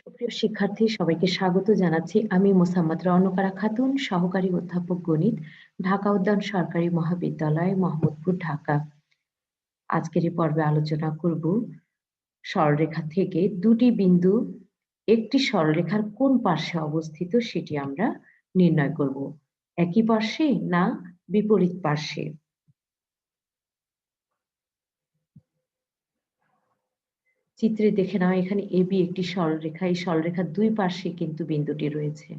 সুপ্রিয় শিক্ষার্থী, সবাইকে স্বাগত জানাচ্ছি। আমি মোসাম্মদ রওনকারা খাতুন, সহকারী অধ্যাপক গণিত, ঢাকা উদ্যান সরকারি মহাবিদ্যালয়, মোহাম্মদপুর, ঢাকা। আজকের এই পর্বে আলোচনা করব সরলরেখা থেকে দুটি বিন্দু, একটি সরলরেখার কোন পার্শ্বে অবস্থিত সেটি আমরা নির্ণয় করব। একই পার্শ্বে না বিপরীত পার্শ্বে? চিত্রে দেখে নাও, এখানে এবি একটি সরলরেখা। এই সরলরেখার দুই পাশে কিন্তু বিন্দুটি রয়েছে।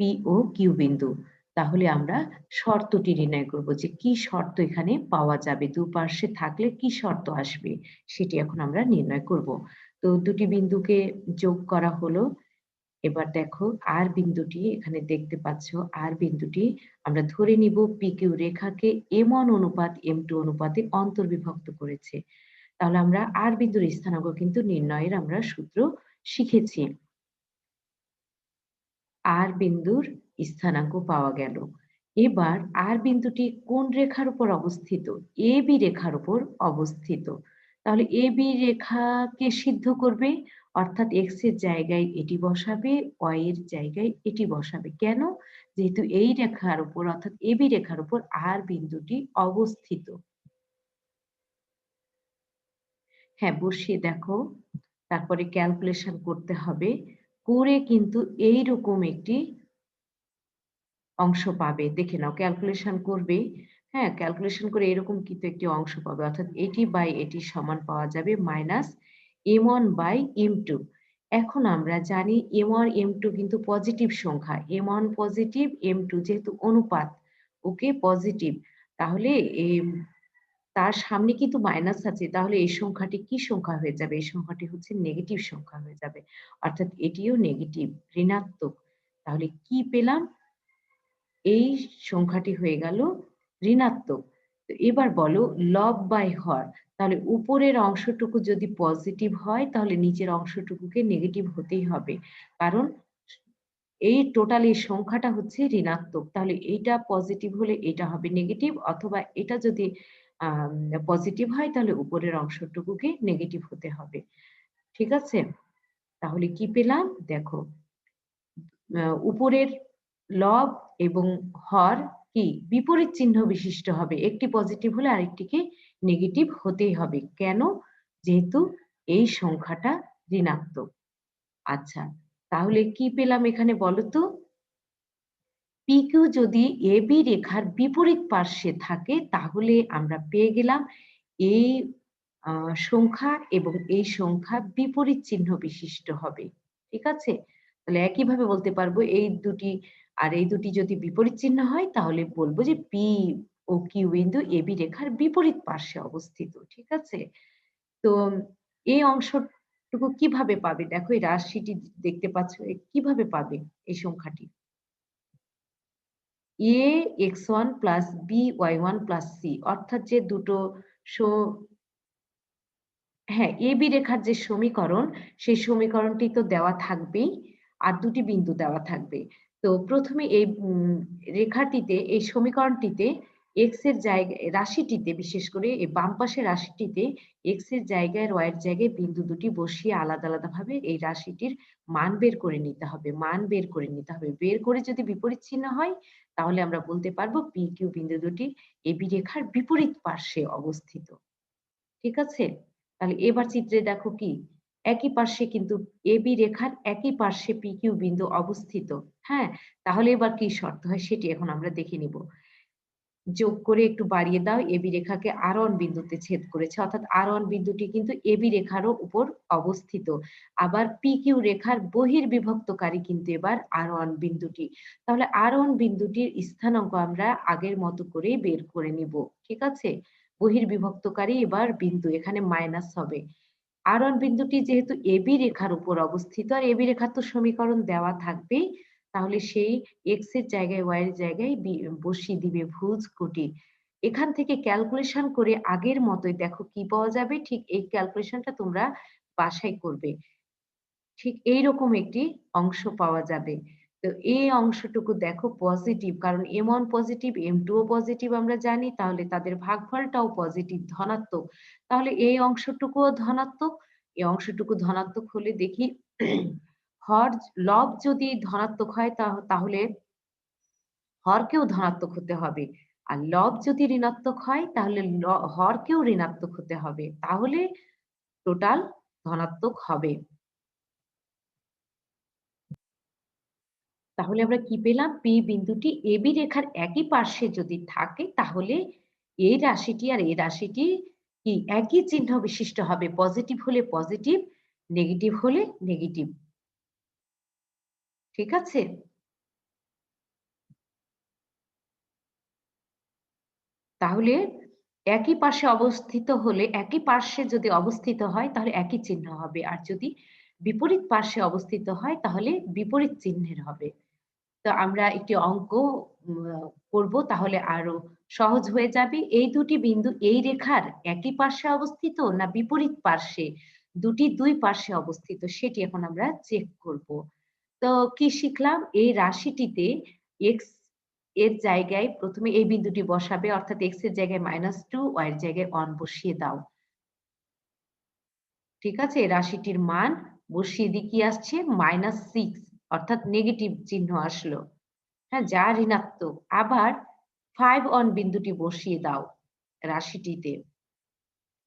পি ও কিউ বিন্দু। তাহলে আমরা শর্তটি নির্ণয় করব যে কি শর্ত এখানে পাওয়া যাবে। দু পার্শ্বে থাকলে কি শর্ত আসবে, সেটি এখন আমরা নির্ণয় করব। তো দুটি বিন্দুকে যোগ করা হলো। এবার দেখো, আর বিন্দুটি, এখানে দেখতে পাচ্ছ, আর বিন্দুটি আমরা ধরে নিব পি কিউ রেখাকে এম ওয়ান অনুপাত, এম টু অনুপাতে অন্তর্বিভক্ত করেছে। তাহলে আমরা আর বিন্দুর স্থানাঙ্ক কিন্তু নির্ণয়ের আমরা সূত্র শিখেছি। আর বিন্দুর স্থানাঙ্ক পাওয়া গেল। এবার আর বিন্দুটি কোন রেখার উপর অবস্থিত? এ, বি রেখার উপর অবস্থিত। তাহলে এ, বি রেখাকে সিদ্ধ করবে, অর্থাৎ এক্সের জায়গায় এটি বসাবে ওয়াই এর জায়গায় এটি বসাবে। কেন? যেহেতু এই রেখার উপর, অর্থাৎ এ, বি রেখার উপর আর বিন্দুটি অবস্থিত। হ্যাঁ বসিয়ে দেখো। তারপরে ক্যালকুলেশন করতে হবে। করে কিন্তু এই রকম একটি অংশ পাবে। দেখে নাও ক্যালকুলেশন করবে। হ্যাঁ ক্যালকুলেশন করে এরকম কিন্তু একটি অংশ পাবে। অর্থাৎ এটি বাই এটি সমান পাওয়া যাবে minus M one by M two এখন আমরা জানি এম ওয়ান এম টু কিন্তু পজিটিভ সংখ্যা। M one positive M two যেহেতু অনুপাত ওকে পজিটিভ তাহলে তার সামনে কিন্তু মাইনাস আছে, তাহলে এই সংখ্যাটি কি সংখ্যা হয়ে যাবে? এই সংখ্যাটি হচ্ছে নেগেটিভ সংখ্যা হয়ে যাবে। অর্থাৎ এটিও নেগেটিভ ঋণাত্মক। তাহলে কি পেলাম? এই সংখ্যাটি হয়ে গেল ঋণাত্মক। এবার বলো লব বাই হর, তাহলে উপরের অংশটুকু যদি পজিটিভ হয়, তাহলে নিচের অংশটুকুকে নেগেটিভ হতেই হবে। কারণ এই টোটাল এই সংখ্যাটা হচ্ছে ঋণাত্মক। তাহলে এইটা পজিটিভ হলে এটা হবে নেগেটিভ অথবা এটা যদি পজিটিভ হয়, তাহলে উপরের অংশটুকুকে নেগেটিভ হতে হবে। ঠিক আছে? তাহলে কি পেলাম? দেখো উপরের লব এবং হর কি? বিপরীত চিহ্ন বিশিষ্ট হবে। একটি পজিটিভ হলে আরেকটিকে নেগেটিভ হতেই হবে। কেন? যেহেতু এই সংখ্যাটা ঋণাত্মক। আচ্ছা তাহলে কি পেলাম এখানে বলো তো পিকিউ যদি এ বি রেখার বিপরীত পার্শ্বে থাকে, তাহলে আমরা পেয়ে গেলাম এই সংখ্যা এবং এই সংখ্যা বিপরীত চিহ্ন বিশিষ্ট হবে। ঠিক আছে? তাহলে একইভাবে বলতে পারব, এই দুটি আর এই দুটি যদি বিপরীত চিহ্ন হয়, তাহলে বলব যে পি ও কিউ বিন্দু এ বি রেখার বিপরীত পার্শ্বে অবস্থিত। ঠিক আছে? তো এই অংশটুকু কীভাবে পাবে? দেখো, এই রাশিটি দেখতে পাচ্ছ কীভাবে পাবে এই সংখ্যাটি? A X one plus B Y one plus C অর্থাৎ যে দুটো হ্যাঁ এ বি রেখার যে সমীকরণ, সেই সমীকরণটি তো দেওয়া থাকবেই, আর দুটি বিন্দু দেওয়া থাকবে। তো প্রথমে এই রেখাটিতে, এই সমীকরণটিতে এক্সের জায়গায় রাশিটিতে, বিশেষ করে এই বাম পাশের রাশিটিতে এক্সের জায়গায় এর জায়গায় বিন্দু দুটি বসিয়ে আলাদা আলাদা ভাবে এই রাশিটির মান বের করে নিতে হবে, মান বের করে নিতে হবে। বের করে যদি বিপরীত চিহ্ন হয়, তাহলে আমরা বলতে পারব পি কিউ বিন্দু দুটি এবি রেখার বিপরীত পার্শ্বে অবস্থিত। ঠিক আছে? তাহলে এবার চিত্রে দেখো কি, একই পার্শ্বে কিন্তু এবি রেখার একই পার্শ্বে পি কিউ বিন্দু অবস্থিত। হ্যাঁ? তাহলে এবার কি শর্ত হয় সেটি এখন আমরা দেখে নিব। যোগ করে একটু বাড়িয়ে দাও এবি রেখাকে আর ওয়ান বিন্দুতে ছেদ করেছে। অর্থাৎ আর ওয়ান বিন্দুটি কিন্তু এবি রেখারও উপর অবস্থিত। আবার পি কিউ রেখার বহির বিভক্তকারী কিন্তু এবার আর ওয়ান বিন্দুটি। তাহলে আর ওয়ান বিন্দুটির স্থানাঙ্ক আমরা আগের মতো করে বের করে নিব। ঠিক আছে? বহির বিভক্তকারী এবার বিন্দু, এখানে মাইনাস হবে। আর ওয়ান বিন্দুটি যেহেতু এবি রেখার উপর অবস্থিত, আর এবি রেখার তো সমীকরণ দেওয়া থাকবেই তাহলে সেই এক্সের জায়গায় ওয়াই এর জায়গায় বসিয়ে দিবে ভুজ কোটি। এখান থেকে ক্যালকুলেশন করে আগের মতোই দেখো কি পাওয়া যাবে, ঠিক এই ক্যালকুলেশনটা তোমরা বাসায় করবে। ঠিক এই রকম একটি অংশ পাওয়া যাবে। তো এই অংশটুকু দেখো পজিটিভ কারণ M one positive M two positive আমরা জানি, তাহলে তাদের ভাগফলটাও পজিটিভ ধনাত্মক। তাহলে এই অংশটুকুও ধনাত্মক, এই অংশটুকু ধনাত্মক হলে দেখি হর লব যদি ধনাত্মক হয় তাহলে হরকেও ধনাত্মক হতে হবে। আর লব যদি ঋণাত্মক হয়, তাহলে হরকেও ঋণাত্মক হতে হবে। তাহলে টোটাল ধনাত্মক হবে। তাহলে আমরা কি পেলাম? পি বিন্দুটি এবি রেখার একই পার্শ্বে যদি থাকে, তাহলে এই রাশিটি আর এই রাশিটি কি একই চিহ্ন বিশিষ্ট হবে। পজিটিভ হলে পজিটিভ নেগেটিভ হলে নেগেটিভ ঠিক আছে? তাহলে একই পাশে অবস্থিত হলে, একই পার্শ্বে যদি অবস্থিত হয়, তাহলে একই চিহ্ন হবে। আর যদি বিপরীত পার্শ্বে অবস্থিত হয়, তাহলে বিপরীত চিহ্নের হবে। তো আমরা একটি অঙ্ক করব, তাহলে আরও সহজ হয়ে যাবে। এই দুটি বিন্দু এই রেখার একই পার্শ্বে অবস্থিত না বিপরীত পার্শ্বে? দুটি দুই পার্শ্বে অবস্থিত, সেটি এখন আমরা চেক করব। তো কি শিখলাম? এই রাশিটিতে এক্সের জায়গায় প্রথমে এই বিন্দুটি বসাবে, অর্থাৎ এক্সের জায়গায় মাইনাস টু ওয়াই এর জায়গায় ওয়ান বসিয়ে দাও। ঠিক আছে? রাশিটির মান বসিয়ে দিয়ে কি আসছে? মাইনাস সিক্স অর্থাৎ নেগেটিভ চিহ্ন আসলো। হ্যাঁ যা ঋণাত্মক। আবার ফাইভ অন বিন্দুটি বসিয়ে দাও রাশিটিতে।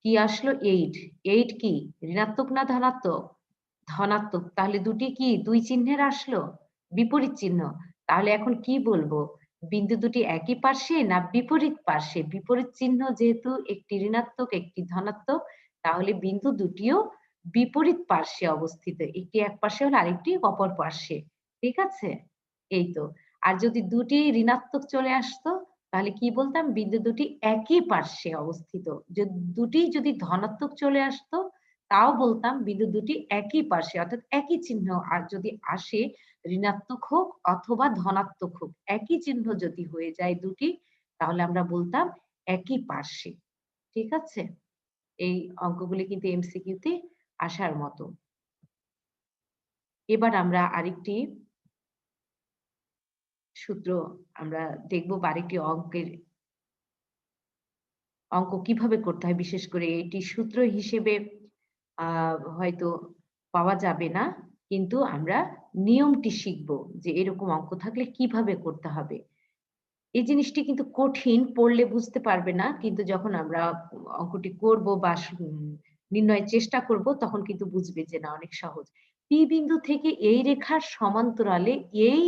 কি আসলো? এইট এইট কি? ঋণাত্মক না ধনাত্মক? ধনাত্মক, তাহলে দুটি কি? দুই চিহ্নের আসলো? বিপরীত চিহ্ন। তাহলে এখন কি বলব? বিন্দু দুটি একই পার্শ্বে না বিপরীত পার্শ্বে? বিপরীত চিহ্ন যেহেতু একটি ঋণাত্মক, একটি ধনাত্মক, তাহলে বিন্দু দুটিও বিপরীত পার্শ্বে অবস্থিত। একটি এক পার্শ্বে হলে আরেকটি অপর পার্শ্বে। ঠিক আছে? এই তো। আর যদি দুটি ঋণাত্মক চলে আসতো, তাহলে কি বলতাম? বিন্দু দুটি একই পার্শ্বে অবস্থিত। দুটি যদি ধনাত্মক চলে আসতো তাও বলতাম বিন্দু দুটি একই পার্শ্বে, অর্থাৎ একই চিহ্ন। আর যদি আসে ঋণাত্মক হোক অথবা ধনাত্মক হোক, একই চিহ্ন যদি হয়ে যায় দুটি, তাহলে আমরা বলতাম একই পার্শ্বে। ঠিক আছে? এই অঙ্কগুলি কিন্তু এমসিকিউতে আসার মতো। এবার আমরা আরেকটি সূত্র আমরা দেখব বা আরেকটি অঙ্কের অঙ্ক কীভাবে করতে হয়, বিশেষ করে এটি সূত্র হিসেবে হয়তো পাওয়া যাবে না। কিন্তু আমরা নিয়মটি শিখব যে এরকম অঙ্ক থাকলে কীভাবে করতে হবে। এই জিনিসটি কিন্তু কঠিন, পড়লে বুঝতে পারবে না। কিন্তু যখন আমরা অঙ্কটি করব বা নির্ণয়ের চেষ্টা করব, তখন কিন্তু বুঝবে যে না, অনেক সহজ। পি বিন্দু থেকে এই রেখার সমান্তরালে এই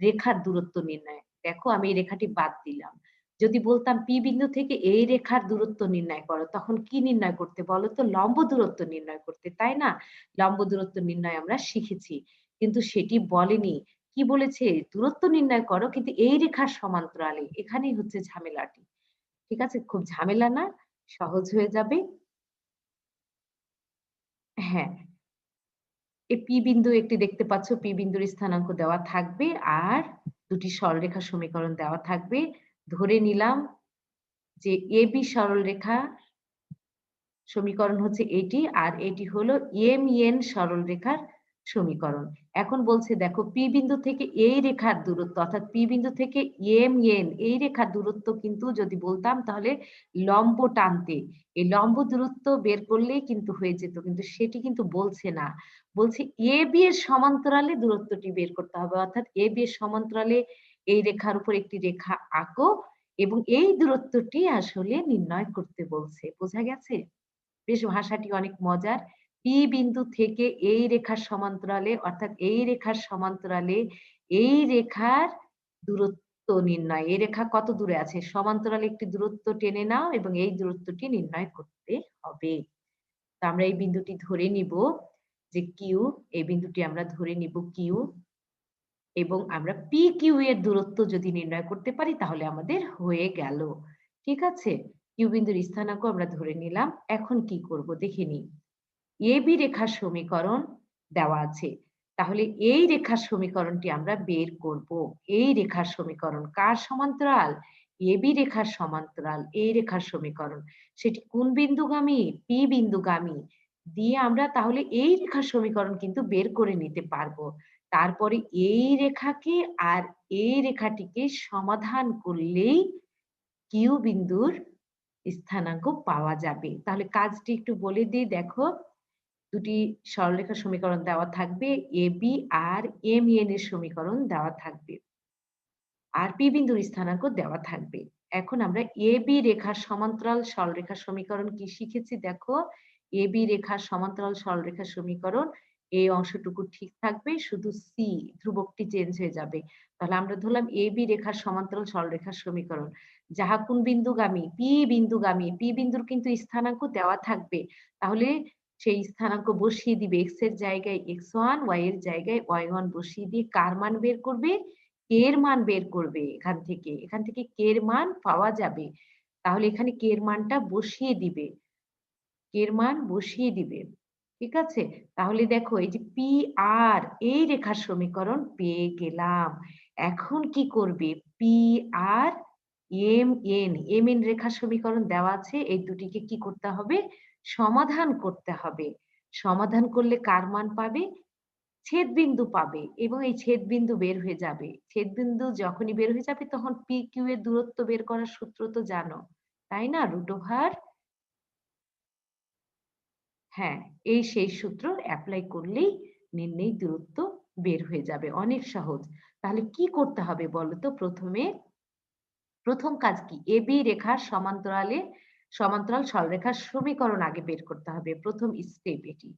রেখার দূরত্ব নির্ণয়। দেখো, আমি এই রেখাটি বাদ দিলাম। যদি বলতাম পি বিন্দু থেকে এই রেখার দূরত্ব নির্ণয় করো, তখন কি নির্ণয় করতে বলো তো? লম্ব দূরত্ব নির্ণয় করতে, তাই না? লম্ব দূরত্ব নির্ণয় আমরা শিখেছি, কিন্তু সেটি বলেনি। কি বলেছে? দূরত্ব নির্ণয় করো, কিন্তু এই রেখার সমান্তরালে, এখানেই হচ্ছে ঝামেলাটি। ঠিক আছে? খুব ঝামেলা না, সহজ হয়ে যাবে। হ্যাঁ। এই পি বিন্দু একটি দেখতে পাচ্ছ, পি বিন্দুর স্থানাঙ্ক দেওয়া থাকবে, আর দুটি সরলরেখা সমীকরণ দেওয়া থাকবে। ধরে নিলাম যে এ বি সরলরেখা সমীকরণ হচ্ছে এটি, আর এটি হলো এম এন সরলরেখার সমীকরণ। এখন বলছে, দেখো, পি বিন্দু থেকে এই রেখার দূরত্ব, অর্থাৎ পি বিন্দু থেকে এম এন, এই রেখার দূরত্ব কিন্তু যদি বলতাম তাহলে লম্ব টানতে এই লম্ব দূরত্ব বের করলেই কিন্তু হয়ে যেত, কিন্তু সেটি কিন্তু বলছে না। বলছে এ বি এর সমান্তরালে দূরত্বটি বের করতে হবে, অর্থাৎ এ বি এর সমান্তরালে এই রেখার উপর একটি রেখা আঁকো এবং এই দূরত্বটি আসলে নির্ণয় করতে বলছে। বোঝা গেছে? বেশ, ভাষাটি অনেক মজার। পি বিন্দু থেকে এই রেখার সমান্তরালে, অর্থাৎ এই রেখার সমান্তরালে এই রেখার দূরত্ব নির্ণয়। এই রেখা কত দূরে আছে? সমান্তরালে একটি দূরত্ব টেনে নাও এবং এই দূরত্বটি নির্ণয় করতে হবে। তো আমরা এই বিন্দুটি ধরে নিব যে কিউ, এই বিন্দুটি আমরা ধরে নিব কিউ। এবং আমরা পি কিউ এর দূরত্ব যদি নির্ণয় করতে পারি, তাহলে আমাদের হয়ে গেল। ঠিক আছে? কিউ বিন্দুর স্থানাঙ্ক আমরা ধরে নিলাম। এখন কি করব দেখে নিই। এ বি রেখার সমীকরণ দেওয়া আছে। তাহলে এই রেখার সমীকরণটি আমরা বের করব। এই রেখার সমীকরণ কার সমান্তরাল? এ বি রেখার সমান্তরাল। এই রেখার সমীকরণ। সেটি কোন বিন্দুগামী? পি বিন্দুগামী। দিয়ে আমরা তাহলে এই রেখার সমীকরণ কিন্তু বের করে নিতে পারব। তারপরে এই রেখাকে আর এই রেখাটিকে সমাধান করলেই কিউ বিন্দুর স্থানাঙ্ক পাওয়া যাবে। তাহলে কাজটি একটু বলে দিই, দেখো, দুটি সরলরেখা সমীকরণ দেওয়া থাকবে এ বি আর এম এন এর সমীকরণ দেওয়া থাকবে। আর পি বিন্দুর স্থানাঙ্ক দেওয়া থাকবে। এখন আমরা এ বি রেখার সমান্তরাল সরলরেখা সমীকরণ কি শিখেছি? দেখো এ বি রেখার সমান্তরাল সরলরেখা সমীকরণ এই অংশটুকু ঠিক থাকবে, শুধু সি ধ্রুবকটি চেঞ্জ হয়ে যাবে। তাহলে আমরা ধরলাম এ বি রেখার সমান্তরাল সরলরেখার সমীকরণ। যাহা কোন বিন্দুগামী পি বিন্দুগামী পি বিন্দুর কিন্তু স্থানাঙ্ক দেওয়া থাকবে। তাহলে সেই স্থানাঙ্ক বসিয়ে দিবে এক্সের জায়গায় এক্স ওয়ান ওয়াই এর জায়গায় ওয়াই ওয়ান বসিয়ে দিয়ে কার মান বের করবে? কে এর মান বের করবে এখান থেকে। এখান থেকে কে এর মান পাওয়া যাবে। তাহলে এখানে কে এর মানটা বসিয়ে দিবে। কে এর মান বসিয়ে দিবে। ঠিক আছে? তাহলে দেখো, এই যে পি আর এই রেখার সমীকরণ পেয়ে গেলাম। এখন কি করবে? পি আর এম এন এম এন রেখার সমীকরণ দেওয়া আছে, এই দুটিকে কি করতে হবে? সমাধান করতে হবে। সমাধান করলে কার মান পাবে? ছেদ বিন্দু পাবে এবং এই ছেদ বিন্দু বের হয়ে যাবে। ছেদ বিন্দু যখনই বের হয়ে যাবে, তখন পি কিউ এর দূরত্ব বের করার সূত্র তো জানো, তাই না? রুট ওভার হ্যাঁ এই সেই সূত্র অ্যাপ্লাই করলেই নির্ণয় দূরত্ব বের হয়ে যাবে। অনেক সহজ। তাহলে কি করতে হবে বলতো প্রথমে? প্রথম কাজ কি? এ বি রেখার সমান্তরালে, সমান্তরাল সরলরেখার সমীকরণ আগে বের করতে হবে। প্রথম স্টেপ এটি।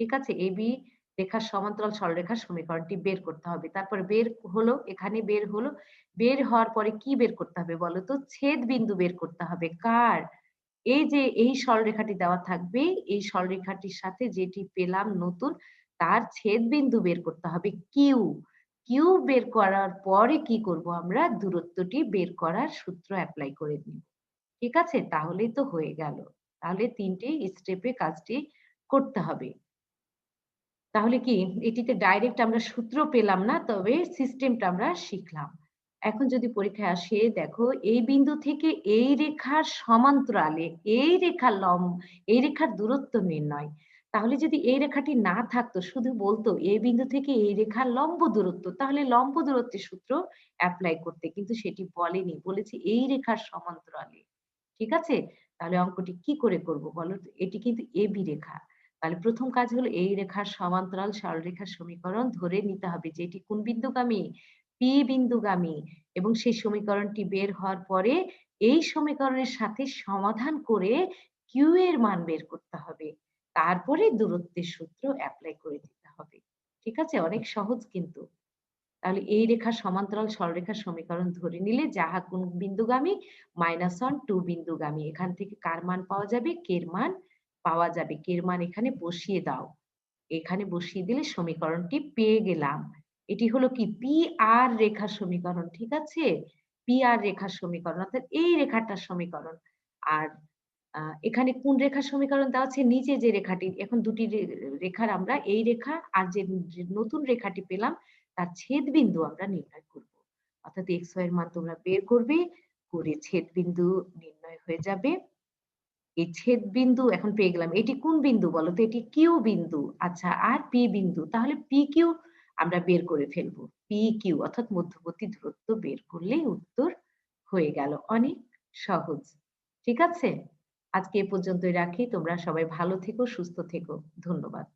ঠিক আছে? এ বি রেখার সমান্তরাল সরলরেখার সমীকরণটি বের করতে হবে। তারপরে বের হলো, এখানে বের হলো। বের হওয়ার পরে কি বের করতে হবে বলতো ছেদ বিন্দু বের করতে হবে। কার? এই যে এই সরলরেখাটি দেওয়া থাকবে, এই সরলরেখাটির সাথে যেটি পেলাম নতুন, তার ছেদ বিন্দু বের করতে হবে কিউ কিউ বের করার পরে কি করব আমরা? দূরত্বটি বের করার সূত্র অ্যাপ্লাই করে নিব। ঠিক আছে? তাহলেই তো হয়ে গেল। তাহলে তিনটি স্টেপে কাজটি করতে হবে। তাহলে কি? এটিতে ডাইরেক্ট আমরা সূত্র পেলাম না, তবে সিস্টেমটা আমরা শিখলাম। এখন যদি পরীক্ষায় আসে, দেখো এই বিন্দু থেকে এই রেখার সমান্তরালে এই রেখার লম্ব, এই রেখার দূরত্ব নির্ণয়। তাহলে যদি এই রেখাটি না থাকতো, শুধু বলতো এই বিন্দু থেকে এই রেখার লম্ব দূরত্ব, তাহলে লম্ব দূরত্বের সূত্র অ্যাপ্লাই করতে। কিন্তু সেটি বলেনি, বলেছে এই রেখার সমান্তরালে। ঠিক আছে? তাহলে অঙ্কটি কি করে করব বলো এটি কিন্তু এবি রেখা। তাহলে প্রথম কাজ হলো এই রেখার সমান্তরাল সরলরেখার সমীকরণ ধরে নিতে হবে যে এটি কোন বিন্দুগামী? পি বিন্দুগামী এবং সেই সমীকরণটি বের হওয়ার পরে এই সমীকরণের সাথে সমাধান করে কিউ এর মান বের করতে হবে। তারপরে দূরত্বের সূত্র অ্যাপ্লাই করে দিতে হবে। ঠিক আছে? অনেক সহজ কিন্তু। তাহলে এই রেখার সমান্তরাল সরলরেখার সমীকরণ ধরে নিলে যাহা কোন বিন্দুগামী মাইনাস ওয়ান টু বিন্দুগামী। এখান থেকে কার মান পাওয়া যাবে? কের মান পাওয়া যাবে। কের মান এখানে বসিয়ে দাও। এখানে বসিয়ে দিলে সমীকরণটি পেয়ে গেলাম। এটি হলো কি? পি আর রেখার সমীকরণ, ঠিক আছে? পি আর রেখার সমীকরণ, অর্থাৎ এই রেখাটার সমীকরণ। আর এখানে কোন রেখার সমীকরণ দেওয়া আছে? নিচে যে রেখাটি, এখন দুটি রেখার আমরা এই রেখা আর যে নতুন রেখাটি পেলাম, তার ছেদ বিন্দু আমরা নির্ণয় করব। অর্থাৎ এক্সের মান তোমরা বের করবে, করে ছেদ বিন্দু নির্ণয় হয়ে যাবে। এই ছেদ বিন্দু এখন পেয়ে গেলাম। এটি কোন বিন্দু বলো তো? এটি কিউ বিন্দু। আচ্ছা আর পি বিন্দু। তাহলে পি কিউ আমরা বের করে ফেলব। পি কিউ অর্থাৎ মধ্যবর্তী দূরত্ব বের করলেই উত্তর হয়ে গেল। অনেক সহজ। ঠিক আছে? আজকে এ পর্যন্তই রাখি। তোমরা সবাই ভালো থেকো, সুস্থ থেকো। ধন্যবাদ।